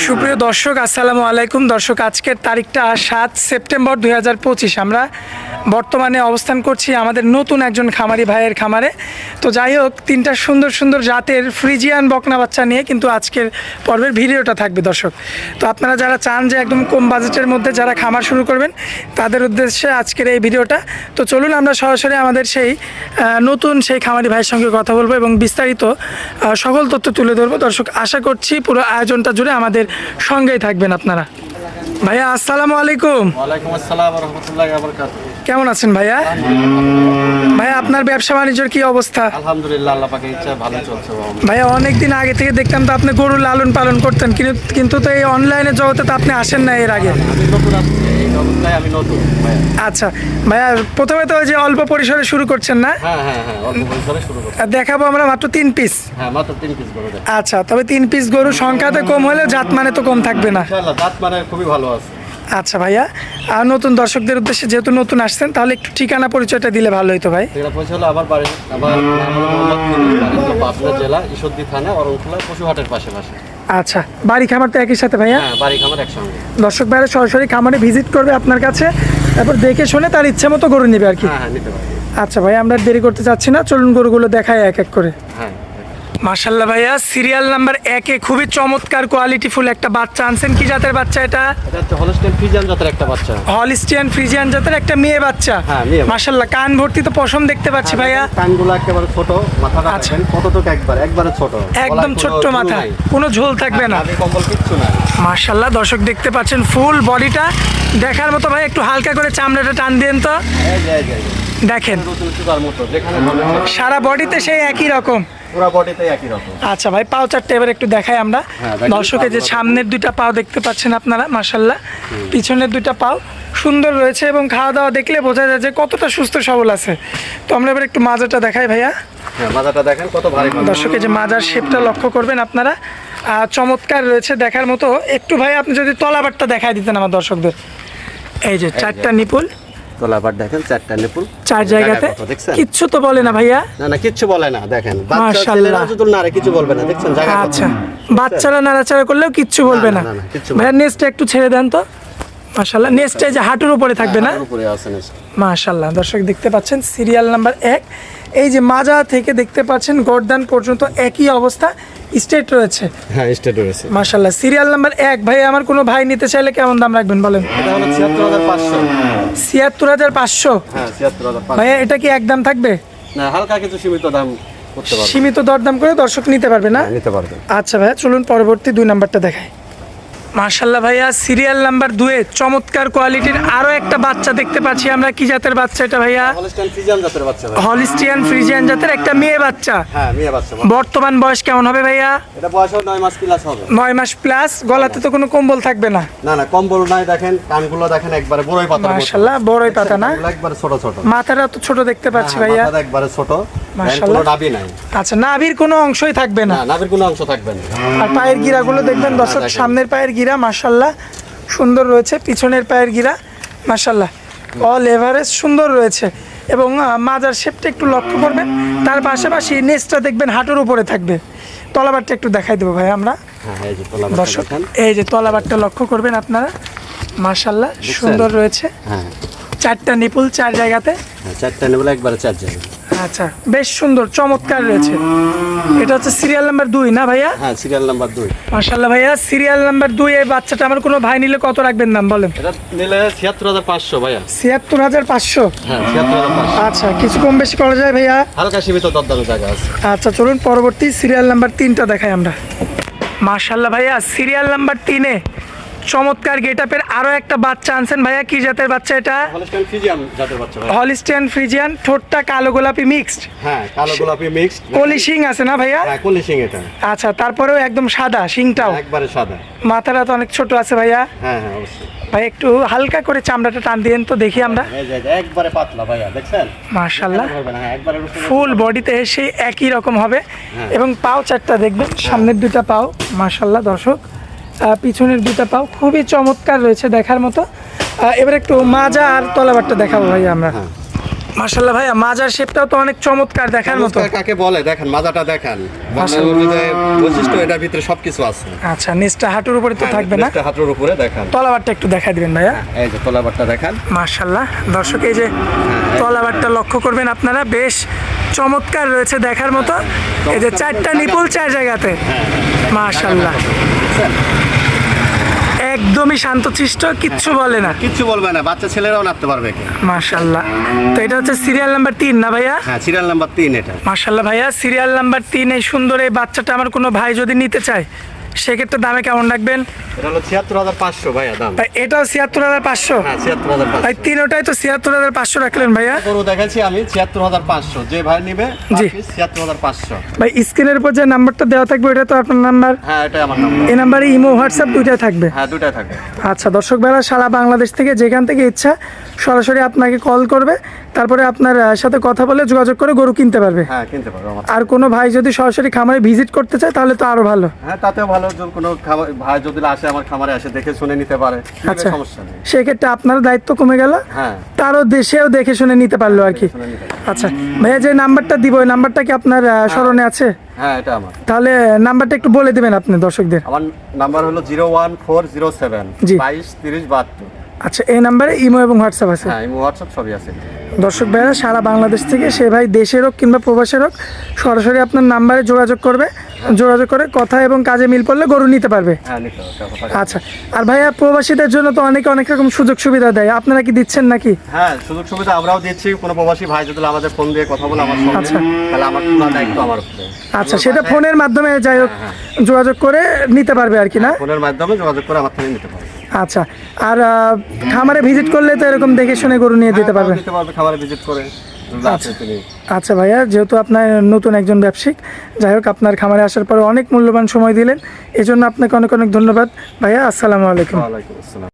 সুপ্রিয় দর্শক আসসালামু আলাইকুম। দর্শক আজকের তারিখটা সাত সেপ্টেম্বর দু হাজার পঁচিশ। আমরা বর্তমানে অবস্থান করছি আমাদের নতুন একজন খামারি ভাইয়ের খামারে। তো যাই হোক তিনটা সুন্দর সুন্দর জাতের ফ্রিজিয়ান বকনা বাচ্চা নিয়ে কিন্তু আজকের পর্বের ভিডিওটা থাকবে দর্শক। তো আপনারা যারা চান যে একদম কম বাজেটের মধ্যে যারা খামার শুরু করবেন তাদের উদ্দেশ্যে আজকের এই ভিডিওটা। তো চলুন আমরা সরাসরি আমাদের সেই নতুন সেই খামারি ভাইয়ের সঙ্গে কথা বলব এবং বিস্তারিত সকল তথ্য তুলে ধরবো। দর্শক আশা করছি পুরো আয়োজনটা জুড়ে আমাদের সঙ্গেই থাকবেন আপনারা। ভাইয়া আসসালামু আলাইকুম। ওয়ালাইকুম আসসালাম রহমতুল্লাহ কেমন আছেন ভাইয়া? ভাইয়া আপনার ব্যবসা বাণিজ্যের কি অবস্থা? আলহামদুলিল্লাহ আল্লাহ পাকের ইচ্ছা ভালো চলছে ভাইয়া অনেক দিন আগে থেকে দেখতাম তো আপনি গরু লালন পালন করতেন কিন্তু কিন্তু তো এই অনলাইনের জগতে তো আপনি আসেন না এর আগে। আচ্ছা ভাইয়া প্রথমে তো যে অল্প পরিসরে শুরু করছেন না? হ্যাঁ হ্যাঁ হ্যাঁ দেখাবো আমরা মাত্র তিন পিস আচ্ছা তবে তিন পিস গরু সংখ্যাতে কম হলে জাত মানে তো কম থাকবে না। মানে খুবই ভালো আছে। আচ্ছা ভাইয়া আর নতুন দর্শকদের উদ্দেশ্যে যেহেতু নতুন আসছেন তাহলে একটু ঠিকানা পরিচয়টা দিলে ভালো হতো ভাই। এটা আবার বাড়ি আবার নাম হলো মোহাম্মদ কুন্ডু, বাড়ি হলো পাবনা জেলা ঈশ্বরদী থানা অরণখোলা পশুহাটের পাশে পাশে আচ্ছা বাড়ি খামার তো একই সাথে ভাইয়া? হ্যাঁ বাড়ি খামার একসঙ্গে। দর্শক ভাইরা সরাসরি খামারে ভিজিট করবে আপনার কাছে তারপর দেখে শুনে তার ইচ্ছে মতো গরু নেবে আর কি। হ্যাঁ হ্যাঁ আচ্ছা ভাই আমরা দেরি করতে চাচ্ছি না চলুন গরুগুলো দেখায় এক এক করে। হ্যাঁ মার্শাল্লাহ ভাইয়া সিরিয়াল নাম্বার একে খুবই চমৎকার কোয়ালিটি ফুল একটা বাচ্চা আনছেন। কি জাতের বাচ্চা এটা? হচ্ছে হলস্টেন জাতের একটা বাচ্চা। হলিস্টিয়ান ফ্রিজিয়ান জাতের একটা মেয়ে বাচ্চা। হ্যাঁ। মার্শাল্লাহ কান ভর্তি তো পশম দেখতে পাচ্ছি ভাইয়া। কানগুলো একেবারে ছোট মাথাটা আচ্ছা। কতটুকু একবার একবারে ছোট। একদম ছোট্ট মাথা কোনো ঝোল থাকবে না। কম্বল কিচ্ছু নাই। মার্শাল্লাহ দর্শক দেখতে পাচ্ছেন ফুল বডিটা। দেখার মতো ভাই একটু হালকা করে চামড়াটা টান দিন তো। দেখেন সারা বডিতে সেই একই রকম। বডিতে একই আচ্ছা ভাই পাও চারটে এবার একটু দেখাই আমরা। হ্যাঁ, দর্শকের যে সামনের দুইটা পাও দেখতে পাচ্ছেন আপনারা মাসাল্লাহ পিছনের দুইটা পাও সুন্দর রয়েছে এবং খাওয়া দাওয়া দেখলে বোঝা যায় যে কতটা সুস্থ সবল আছে। তো আমরা এবার একটু মাজাটা দেখাই ভাইয়া। হ্যাঁ দেখেন কত ভারী মাথা। দর্শকের যে মাজার শেপটা লক্ষ্য করবেন আপনারা। আর চমৎকার রয়েছে দেখার মতো। একটু ভাই আপনি যদি তলাবারটা দেখাই দিতেন আমার দর্শকদের। এই যে। চারটা নিপুল। তোলাবার দেখেন চারটা চার জায়গাতে? কিচ্ছু তো বলে না ভাইয়া? না না কিচ্ছু বলে না দেখেন। মাশাআল্লাহ। কিছু বলবে না দেখছেন? জায়গা আচ্ছা। বাচ্চারা নাড়াচাড়া করলেও কিচ্ছু বলবে না, ভাইয়া নেক্সটটা একটু ছেড়ে দেন তো। মাশাল্লাহ নেক্সটে যে হাঁটুর উপরে থাকবে না? হাতের উপরে আছে নিচে। মাশাল্লাহ দর্শক দেখতে পাচ্ছেন সিরিয়াল নাম্বার এক। এই যে মাজা থেকে দেখতে পাচ্ছেন গর্দান পর্যন্ত একই অবস্থা। স্টেট রয়েছে। হ্যাঁ স্টেট রয়েছে। মাশাল্লাহ সিরিয়াল নাম্বার এক ভাই আমার কোনো ভাই নিতে চাইলে কেমন দাম রাখবেন বলেন? এটা হলো ছিয়াত্তর হাজার পাঁচশো। ছিয়াত্তর হাজার পাঁচশো? হ্যাঁ ছিয়াত্তর হাজার ভাইয়া এটা কি একদম থাকবে? না হালকা কিছু সীমিত দাম করতে পারবে। সীমিত দরদাম করে দর্শক নিতে পারবে না? হ্যাঁ, নিতে পারবে। আচ্ছা ভাইয়া চলুন পরবর্তী দুই নাম্বারটা দেখাই। মার্শাল্লাহ ভাইয়া সিরিয়াল নাম্বার দুয়ে চমৎকার কোয়ালিটির আরও একটা বাচ্চা দেখতে পাচ্ছি আমরা। কি জাতের বাচ্চা এটা ভাইয়া। হলিস্টিয়ান ফ্রিজিয়ান জাতের একটা মেয়ে বাচ্চা। হ্যাঁ মেয়ে বাচ্চা বর্তমান বয়স কেমন হবে ভাইয়া? এটা বয়স নয় মাস প্লাস হবে। নয় মাস প্লাস গলাতে তো কোনো কম্বল থাকবে না। না না কম্বল নাই দেখেন কানগুলো দেখেন একবারে বড়ই পাতা। মার্শাল্লাহ বড়ই পাতা না? একবারে ছোট ছোট। মাথাটা তো ছোট দেখতে পাচ্ছি ভাইয়া। একবারে ছোট। মাশাআল্লাহ। কোনো নাভি নাই। আচ্ছা নাভির কোনো অংশই থাকবে না। না নাভির কোনো অংশ থাকবে না। আর পায়ের গিরাগুলো দেখবেন দর্শক সামনের পায়ের গিরা সুন্দর রয়েছে। পিছনের পায়ের গিরা অল এভারেজ সুন্দর রয়েছে। এবং মাজার শেপটা একটু লক্ষ্য করবেন। তার পাশাপাশি নেসটা দেখবেন হাঁটুর উপরে থাকবে। তলাবারটা একটু দেখাই দেবো ভাই আমরা। হ্যাঁ এই যে তোলা দর্শক এই যে তলাবারটা লক্ষ্য করবেন আপনারা। মার্শাল্লাহ সুন্দর রয়েছে। হ্যাঁ। চারটা নিপুল চার জায়গাতে। হ্যাঁ, চারটা একবারে চার যাবে আচ্ছা বেশ সুন্দর চমৎকার রয়েছে। এটা হচ্ছে সিরিয়াল নাম্বার দুই না ভাইয়া? হ্যাঁ সিরিয়াল নাম্বার দুই। মার্শাল্লাহ ভাইয়া সিরিয়াল নাম্বার দুই এই বাচ্চাটা আমার কোনো ভাই নিলে কত রাখবেন দাম বলেন? এটা নিলে ছিয়াত্তর হাজার পাঁচশো ভাইয়া। ছিয়াত্তর হাজার পাঁচশো? হ্যাঁ ছিয়াত্তর হাজার পাঁচশো। আচ্ছা কিছু কম বেশি করা যায় ভাইয়া? হালকা সীমিত দরদামের জায়গা আছে। আচ্ছা চলুন পরবর্তী সিরিয়াল নাম্বার তিনটা দেখাই আমরা। মার্শাল্লাহ ভাইয়া সিরিয়াল নাম্বার তিনে চমৎকার গেট গেটআপের আরও একটা বাচ্চা আনছেন ভাইয়া কি জাতের বাচ্চা এটা? হলিস্টিয়ান ফ্রিজিয়ান ঠোঁটটা কালো গোলাপি মিক্সড। হ্যাঁ কালো গোলাপি মিক্সড। কলি শিং আছে না ভাইয়া? হ্যাঁ কলি এটা। আচ্ছা তারপরেও একদম সাদা শিংটাও। একবারে সাদা। মাথাটা তো অনেক ছোট আছে ভাইয়া। হ্যাঁ হ্যাঁ অবশ্যই। ভাই একটু হালকা করে চামড়াটা টান দিয়েন তো দেখি আমরা। একবারে পাতলা ভাইয়া দেখছেন? না, হ্যাঁ একবারে ফুল বডিতে সেই একই রকম হবে। হ্যাঁ। এবং পাও চারটা দেখবেন সামনের দুইটা পাও। মার্শাল্লাহ দর্শক। পিছনের দুটা পাও খুবই চমৎকার রয়েছে দেখার মতো। এবার একটু মাজা আর তলাবারটা দেখাবো ভাই আমরা। হ্যাঁ। মাশাল্লাহ ভাইয়া মাজার শেপটাও তো অনেক চমৎকার দেখার মতো। কাকে বলে? দেখেন মাজাটা দেখেন। বৈশিষ্ট্য এটার ভিতরে সবকিছু আছে। আচ্ছা নিচটা হাঁটুর উপরে তো হ্যাঁ, থাকবে না। নিচটা হাঁটুর উপরে দেখেন। তলাবারটা একটু দেখাই দিবেন ভাইয়া। এই যে তলাবারটা দেখেন। মাশাল্লাহ দর্শক এই যে হ্যাঁ, তলাবারটা লক্ষ্য করবেন আপনারা বেশ চমৎকার রয়েছে দেখার মতো। এই যে চারটা নিপুল চার জায়গাতে। হ্যাঁ, মাশাল্লাহ? একদমই শান্তশিষ্ট কিচ্ছু বলে না। কিচ্ছু বলবে না বাচ্চা ছেলেরাও নাচতে পারবে কি মাশাল্লাহ তো এটা হচ্ছে সিরিয়াল নাম্বার তিন না ভাইয়া? হ্যাঁ সিরিয়াল নাম্বার তিন এটা। মাশাল্লাহ ভাইয়া সিরিয়াল নাম্বার তিন এই সুন্দর এই বাচ্চাটা আমার কোনো ভাই যদি নিতে চায় সেক্ষেত্রে দামে কেমন রাখবেন? এটা হলো ছিয়াত্তর হাজার পাঁচশো ভাইয়া দাম। ভাই এটাও ছিয়াত্তর হাজার পাঁচশো? হ্যাঁ ছিয়াত্তর হাজার ভাই তিনোটাই তো ছিয়াত্তর হাজার পাঁচশো রাখলেন ভাইয়া। গরু দেখাচ্ছি আমি ছিয়াত্তর হাজার পাঁচশো। যে ভাই নিবে জি। ছিয়াত্তর হাজার পাঁচশো। ভাই স্ক্রিনের উপর যে নাম্বারটা দেওয়া থাকবে এটা তো আপনার নাম্বার? হ্যাঁ আমার নাম্বার। এই নাম্বারে ইমো হোয়াটসঅ্যাপ দুইটাই থাকবে। হ্যাঁ দুটাই থাকে আচ্ছা দর্শক বেলা সারা বাংলাদেশ থেকে যেখান থেকে ইচ্ছা সরাসরি আপনাকে কল করবে। তারপরে আপনার সাথে কথা বলে যোগাযোগ করে গরু কিনতে পারবে। হ্যাঁ কিনতে পারব আর কোনো ভাই যদি সরাসরি খামারে ভিজিট করতে চায় তাহলে তো আরও ভালো। হ্যাঁ তাতেও ভালো কোনো ভাই যদি আসে আমার খামারে আসে দেখে শুনে নিতে পারে আচ্ছা সমস্যা নেই। সেক্ষেত্রে আপনার দায়িত্ব কমে গেল। হ্যাঁ। তারও দেশেও দেখে শুনে নিতে পারল আর কি। আচ্ছা ভাইয়া যে নাম্বারটা দিব ওই নাম্বারটা কি আপনার স্মরণে আছে? হ্যাঁ এটা আমার। তাহলে নাম্বারটা একটু বলে দিবেন আপনি দর্শকদের। আমার নাম্বার হলো zero one four zero seven. বাইশ তিরিশ বাহাত্তর। আচ্ছা এই নাম্বারে ইমো এবং হোয়াটসঅ্যাপ আছে? হ্যাঁ ইমো হোয়াটসঅ্যাপ সবই আছে। দর্শক ভাইরা সারা বাংলাদেশ থেকে সে ভাই দেশের হোক কিংবা প্রবাসের হোক সরাসরি আপনার নাম্বারে যোগাযোগ করবে। যোগাযোগ করে কথা এবং কাজে মিল পড়লে গরু নিতে পারবে। হ্যাঁ। আচ্ছা আর ভাইয়া প্রবাসীদের জন্য তো অনেকে অনেক রকম সুযোগ সুবিধা দেয়। আপনারা কি দিচ্ছেন নাকি? হ্যাঁ সুযোগ সুবিধা আমরাও দিচ্ছি। কোনো প্রবাসী ভাই যদি আমাদের ফোন দিয়ে কথা বলে আমার আচ্ছা। তাহলে আমার পুরো দায়িত্ব আমার আচ্ছা সেটা ফোনের মাধ্যমে যাই হোক যোগাযোগ করে নিতে পারবে আর কি না? ফোনের মাধ্যমে যোগাযোগ করে আমার থেকে নিতে পারবে। আচ্ছা আর খামারে ভিজিট করলে তো এরকম দেখে শুনে গরু নিয়ে দিতে হ্যাঁ, পারবেন দিতে পারবে খামারে ভিজিট করে। তিনি আচ্ছা ভাইয়া যেহেতু আপনার নতুন একজন ব্যবসায়িক যাই হোক আপনার খামারে আসার পর অনেক মূল্যবান সময় দিলেন। এজন্য আপনাকে অনেক অনেক ধন্যবাদ। ভাইয়া আসসালামু আলাইকুম।